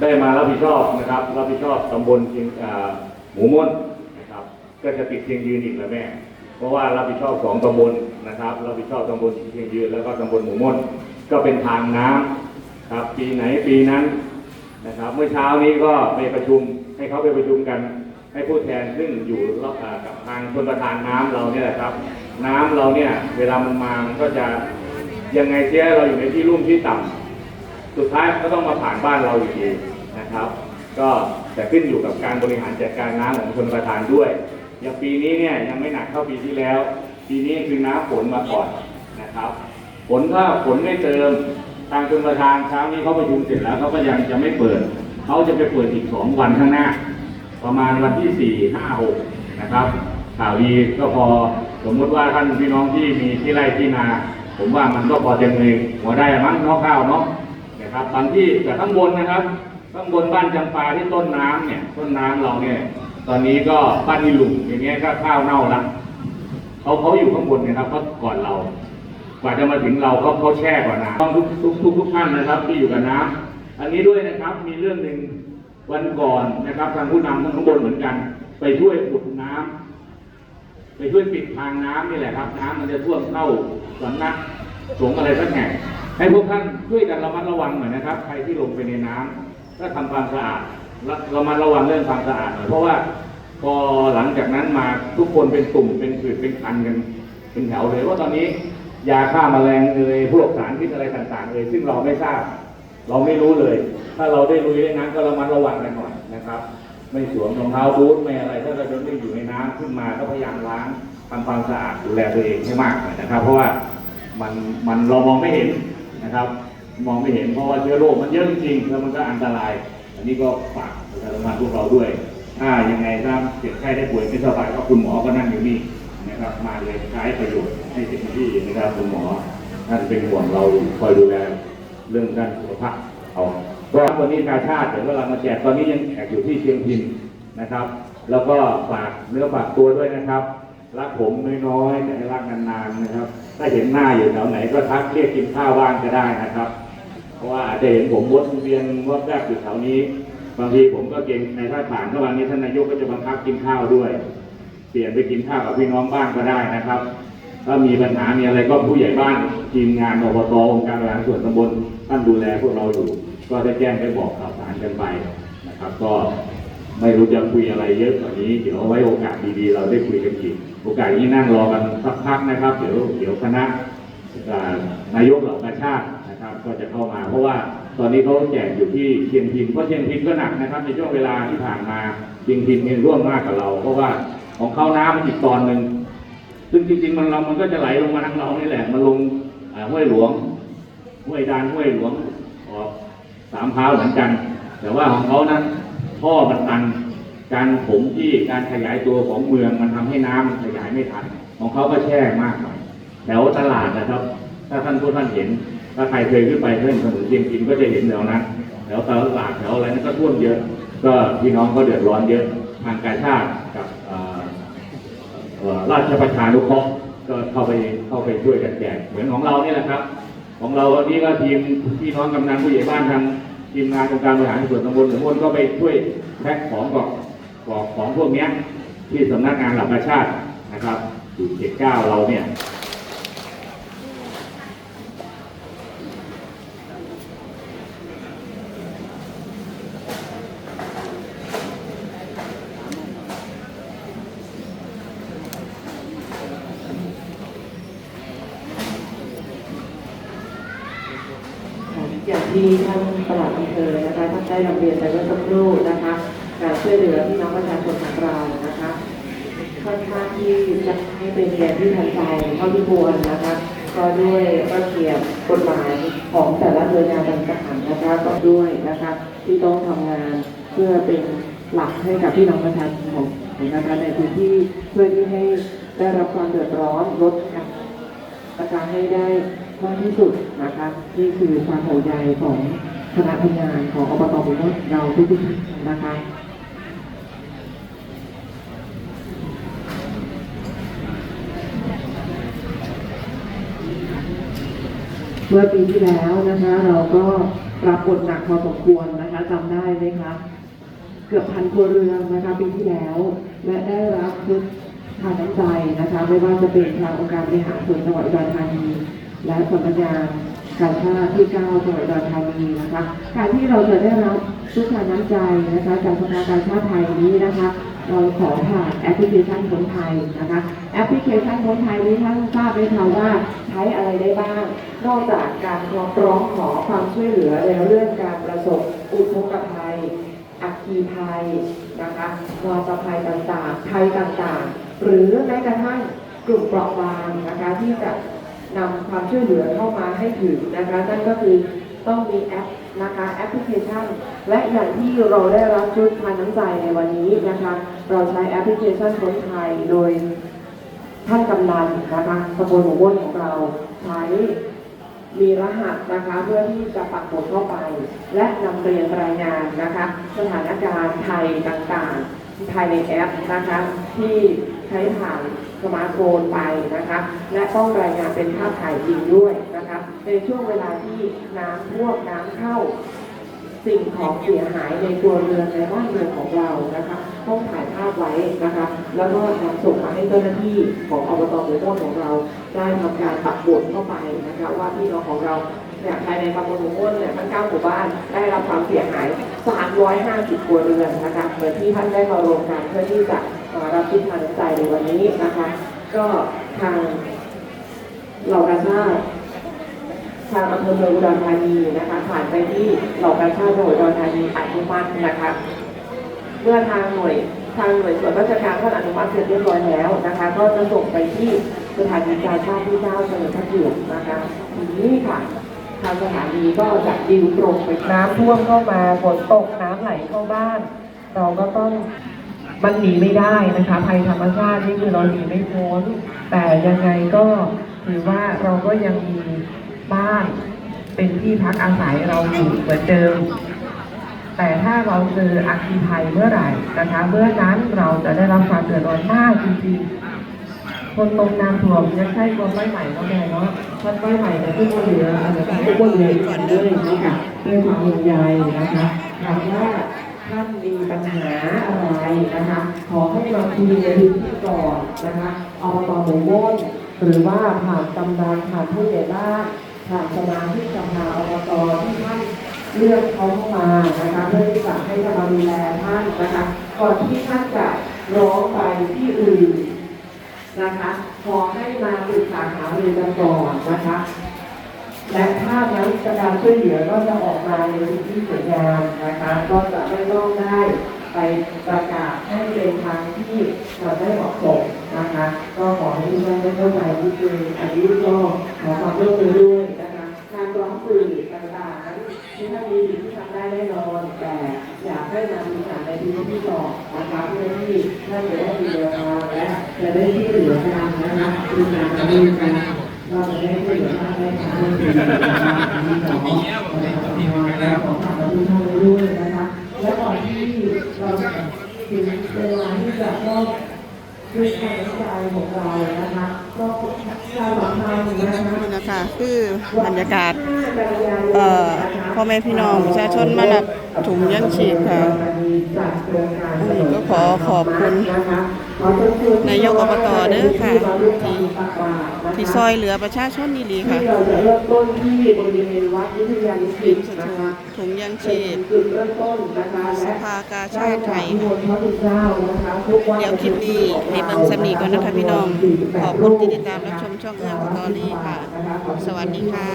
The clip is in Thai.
ได้มารับผิดชอบนะครับ รับผิดชอบตำบลเชียงหมูม่นนะครับ ก็จะติดเชียงยืนอีกแล้วแม่ เพราะว่ารับผิดชอบสองตำบลนะครับ รับผิดชอบตำบลเชียงยืนแล้วก็ตำบลหมูม่นก็เป็นทางน้ำครับปีไหนปีนั้นนะครับ เมื่อเช้านี้ก็ไปประชุมให้เขาไปประชุมกันให้ผู้แทนซึ่งอยู่รอบกับทางชนประทานน้ำเราเนี่ยแหละครับ น้ำเราเนี่ยเวลามันมามันก็จะยังไงเสียเราอยู่ในที่ลุ่มที่ต่ำ สุดท้ายก็ต้องมาผ่านบ้านเราอยู่ดีนะครับ ก็แต่ขึ้นอยู่กับการบริหารจัดการน้ำของชนประทานด้วย อย่างปีนี้เนี่ยยังไม่หนักเท่าปีที่แล้ว ปีนี้คือน้ำฝนมาก่อนนะครับฝนถ้าฝนไม่เติมทางชนประทานเช้านี้เขาประชุมเสร็จแล้วเขาก็ยังจะไม่เปิดเขาจะไปเปิดอีกสองวันข้างหน้า ประมาณวันที่สี่ห้าหกนะครับข่าวดีก็พอสมมติว่าท่านพี่น้องที่มีที่ไร่ที่นา ผมว่ามันก็พอจะเงยหัวได้มั้งเนาะข้าวเนาะ นะครับบางที่แต่ข้างบนนะครับข้างบนบ้านจำปาที่ต้นน้ำเนี่ยต้นน้ำเราเนี่ย ตอนนี้ก็บ้านอีหลุมอย่างเงี้ยก็ข้าวเน่าละเขาเขาอยู่ข้างบนนะครับเขาก่อนเรา กว่าจะมาถึงเราเขาเขาแช่กว่าน้ำต้องทุกทุกทุกทุกท่านนะครับ ที่อยู่กับน้ำอันนี้ด้วยนะครับมีเรื่องหนึ่งวันก่อนนะครับ ทางผู้นำทางข้างบนเหมือนกัน ไปช่วยอุดน้ำไปช่วยปิดทางน้ำนี่แหละครับ น้ำมันจะท่วมเข้าสำนัก สงฆ์อะไรสักแห่งให้พวกท่านช่วยกันระมัดระวังหน่อยนะครับ ใครที่ลงไปในน้ำก็ทำความสะอาดระระมัดระวังเรื่องความสะอาดหน่อยเพราะว่าพอหลังจากนั้นมาทุกคนเป็นตุ่มเป็นผื่นเป็นคันกัน เป็นแถวเลยว่าตอนนี้ยาฆ่าแมลงเอยพวกสารพิษอะไรต่างๆเอ่ยซึ่งเราไม่ทราบ เราไม่รู้เลย ถ้าเราได้ลุยในน้ำก็ระมัดระวังกันหน่อยนะครับ ไม่สวมรองเท้าบูทไม่อะไร ถ้าเราจะไม่อยู่ในน้ำขึ้นมาก็พยายามล้างทำความสะอาดดูแลตัวเองให้มากหน่อยนะครับ เพราะว่า มันมันเรามองไม่เห็นนะครับ มองไม่เห็นเพราะว่าเชื้อโรคมันเยอะจริงแล้วมันก็อันตราย อันนี้ก็ฝากประชาสัมพันธ์พวกเราด้วย ถ้ายังไงถ้าเจ็บไข้ได้ป่วยไม่สบายก็คุณหมอก็นั่งอยู่นี่นะครับ มาเลยใช้ประโยชน์ให้เต็มที่นะครับคุณหมอท่านเป็นห่วงเราคอยดูแลเรื่องด้านสุขภาพเอาก็วันนี้กาชาติเดี๋ยวเรามาแจกตอนนี้ยังแจกอยู่ที่เชียงพินนะครับ แล้วก็ฝากเนื้อฝากตัวด้วยนะครับ รักผมน้อยๆแต่ให้รักนานๆนะครับ ถ้าเห็นหน้าอยู่แถวไหนก็ทักเรียกกินข้าวบ้างก็ได้นะครับ เพราะว่าอาจจะเห็นผมวนเวียนวับแวบอยู่แถวนี้ บางทีผมก็เก่งในท่าทางเมื่อวานนี้ท่านนายกก็จะบังคับกินข้าวด้วย เปลี่ยนไปกินข้าวกับพี่น้องบ้างก็ได้นะครับ ถ้ามีปัญหามีอะไรก็ผู้ใหญ่บ้านทีมงานอบตองค์การบริหารส่วนตำบลท่านดูแลพวกเราอยู่ ก็ได้แจ้งได้บอกข่าวสารกันไปนะครับ ก็ไม่รู้จะคุยอะไรเยอะกว่านี้ เดี๋ยวเอาไว้โอกาสดีๆ เราได้คุยกันอีก โอกาสนี้นั่งรอกันสักพักนะครับ เดี๋ยวเดี๋ยวคณะนายกเหล่ากาชาตินะครับ ก็จะเข้ามา เพราะว่าตอนนี้เขาแจกอยู่ที่เชียงพินเพราะเชียงพินก็หนักนะครับ ในช่วงเวลาที่ผ่านมาเชียงพินเนี่ยร่วมมากกับเรา เพราะว่าของเขาน้ำมันอีกตอนหนึ่งซึ่งจริงๆมันเรามันก็จะไหลลงมาทางเรานี่แหละมันลงห้วยหลวงห้วยดานห้วยหลวงออกสามพร้าวเหมือนกัน แต่ว่าของเขานั้นท่อมันตัน การถมที่การขยายตัวของเมืองมันทำให้น้ำมันขยายไม่ทัน ของเขาก็แช่มากหน่อยแถวตลาดนะครับ ถ้าท่านผู้ท่านเห็น ถ้าใครเคยขึ้นไปเส้นถนนเชียงกินก็จะเห็นแถวนั้นแถวตลาดแถวอะไรนั้นก็ท่วมเยอะ ก็พี่น้องก็เดือดร้อนเยอะทางการชาติกับราชประชานุเคราะห์ก็เข้าไปเข้าไปช่วยกันแจกเหมือนของเราเนี่แหละครับ ของเราวันนี้ก็ทีมพี่น้องกำนันผู้ใหญ่บ้านทางทีมงานองค์การบริหารส่วนตำบลหรือมนก็ไปช่วยแพ็คของกรอก กรอกของพวกนี้ที่สำนักงานหลักประชาตินะครับอยู่เขตเก้าเราเนี่ยอย่างที่ท่านตลาดอำเภอนะคะท่านได้นำเรียนไปเมื่อสักครู่นะคะ การช่วยเหลือพี่น้องประชาชนของเรานะคะค่อนข้างที่จะให้เป็นแกนที่ทันใจเท่าที่ควรนะคะ ก็ด้วยระเบียบกฎหมายของแต่ละหน่วยงานต่างๆนะคะก็ด้วยนะคะที่ต้องทำงานเพื่อเป็นหลักให้กับพี่น้องประชาชนของนะคะในพื้นที่เพื่อที่ให้ได้รับความเดือดร้อนลดการนะคะให้ได้มากที่สุดนะคะนี่คือความห่วงใยของคณะทำงานของอบตบุญเราทุกๆท่านนะคะ มื่อปีที่แล้วนะคะ เราก็รับบทหนักพอสมควรนะคะจำได้ไหมคะเกือบพันครัวเรือนนะคะปีที่แล้ว และได้รับชุดทานน้ำใจนะคะ ไม่ว่าจะเป็นทางองค์การบริหารส่วนจังหวัดอุดรธานี และสำนักงานการชาที่9จังหวัดอุดรธานีนะคะ การที่เราจะได้รับชุดทานน้ำใจนะคะจากสภากาชาติไทยนี้นะคะ เราขอผ่านแอปพลิเคชันคนไทยนะคะ แอปพลิเคชันคนไทยนี้ท่านทราบไหมคะว่าใช้อะไรได้บ้าง นอกจากการร้องขอความช่วยเหลือในเรื่องการประสบอุทกภัย อัคคีภัยนะคะวาตภัยต่างๆภัยต่างๆ หรือแม้กระทั่งกลุ่มเปราะบางนะคะที่จะนำความช่วยเหลือเข้ามาให้ถึงนะคะนั่นก็คือต้องมีแอปนะคะแอปพลิเคชัน และอย่างที่เราได้รับชุดทานน้ำใจในวันนี้นะคะ เราใช้แอปพลิเคชันคนไทยโดย ท่านกำนันนะคะตำบลหมู่บ้านของเราใช้มีรหัสนะคะเพื่อที่จะปักหมุดเข้าไป และนำเรียนรายงานนะคะสถานการณ์ไทยต่างๆ ภายในแอปนะคะที่ใช้ผ่านสมาร์ทโฟนไปนะคะและต้องรายงานเป็นภาพถ่ายจริงด้วยนะคะในช่วงเวลาที่น้ำท่วมน้ำเข้า สิ่งของเสียหายในตัวเรือนในบ้านเรือนของเรานะคะต้องถ่ายภาพไว้นะคะ แล้วก็นำส่งมาให้เจ้าหน้าที่ของอบตหมู่บ้านของเรา ได้ทำการปักบุตเข้าไปนะคะว่าพี่น้องของเราเนี่ยภายในตำบลหมู่บ้านเนี่ยทั้งเก้าหมู่บ้านได้รับความเสียหาย 350 ครัวเรือนนะคะเหมือนที่ท่านได้มารวมกันเพื่อที่จะมารับชิ้นทานใจในวันนี้นะคะ ก็ทางเหล่ากาชาติ ทางอำเภอเมืองอุดรธานีนะคะผ่านไปที่เหล่ากาชาติจังหวัดอุดรธานีอนุมัตินะคะ เมื่อทางหน่วยทางหน่วยส่วนราชการท่านอนุมัติเสร็จเรียบร้อยแล้วนะคะ ก็จะส่งไปที่สถานีการชาติที่เก้าเฉลิมพระเกียรตินะคะทีนี้ค่ะทางสถานีก็จะดิวตรงไปน้ำท่วมเข้ามาฝนตกน้ำไหลเข้าบ้าน เราก็ต้องมันหนีไม่ได้นะคะภัยธรรมชาตินี่คือเราหนีไม่พ้นแต่ยังไงก็ถือว่าเราก็ยังมี บ้าน เป็นที่พักอาศัยเราอยู่เหมือนเดิม แต่ถ้าเราเจออัคคีภัยเมื่อไหร่นะคะเมื่อนั้นเราจะได้รับความเดือดร้อนมากจริงๆ คนตรงน้ำท่วมยังใช่คนไม่ใหม่เนาแม่เนาะคนไม่ใหม่แต่ที่คนเหลืออันนี้ทุกคนเหลือก่อนเลยนะคะด้วยความห่วงใยนะคะถามว่าท่านมีปัญหาอะไรนะคะ ขอให้มาคุยในพื้นที่ก่อนนะคะอบตหมู่บ้านหรือว่าผ่านกำนันผ่านผู้ใหญ่บ้าน ผ่านสมาชิกสภาอบตที่ท่านเลือกเขาเข้ามานะคะเพื่อที่จะให้ท่านมาดูแลท่านนะคะ ก่อนที่ท่านจะร้องไปที่อื่นนะคะขอให้มาปรึกษาหารือกันก่อนนะคะ และถ้านั้นการช่วยเหลือก็จะออกมาในสิ่งที่สวยงามนะคะ ก็จะไม่ต้องได้ ไปประกาศให้เป็นทางที่จะได้เหมาะสมนะคะ ก็ขอให้ทุกท่านได้เข้าใจนิดนึงอันนี้ก็ขอความร่วมมือด้วยนะคะการร้องสื่อต่างๆนั้นที่ท่านมีสิ่งที่ทำได้แน่นอน แต่อยากให้นำมีสารในพื้นที่ก่อนนะคะเพื่อที่ท่านจะได้มีแนวทางและจะได้ที่วยเหลือกันนะคะคือการทำงานกันเราจะได้ช่วยเหลือท่านได้ทางที่ดีนะคะอันนี้ขอขอขอแล้วขอฝากกับทุกท่านไว้ด้วยนะคะ และก่อนที่ เราจะถึงเวลาที่จะมอบด้วยความตั้งใจของเรานะคะก็การสำคัญนะคะนี่นะคะคือบรรยากาศเอ่อพ่อแม่พี่น้องประชาชนมารับถุงยังชีพค่ะก็ขอขอบคุณนายกอบตเด้อค่ะที่ ที่ซอยเหลือประชาชนนี่ลีค่ะ ที่เราจะเริ่มต้นที่บริเวณวัดวิทยานิสิตนะคะถุงยังชีพจุดเริ่มต้นนะคะและสภากาชาติไทยได้จากพระพุทธเจ้านะคะทุกวันเดี๋ยวคลิปนี้ให้เบิ่งสำนีก่อนนะคะพี่น้อง ขอบคุณที่ติดตามรับชมช่องเอื้อมสตอรี่ค่ะ สวัสดีค่ะ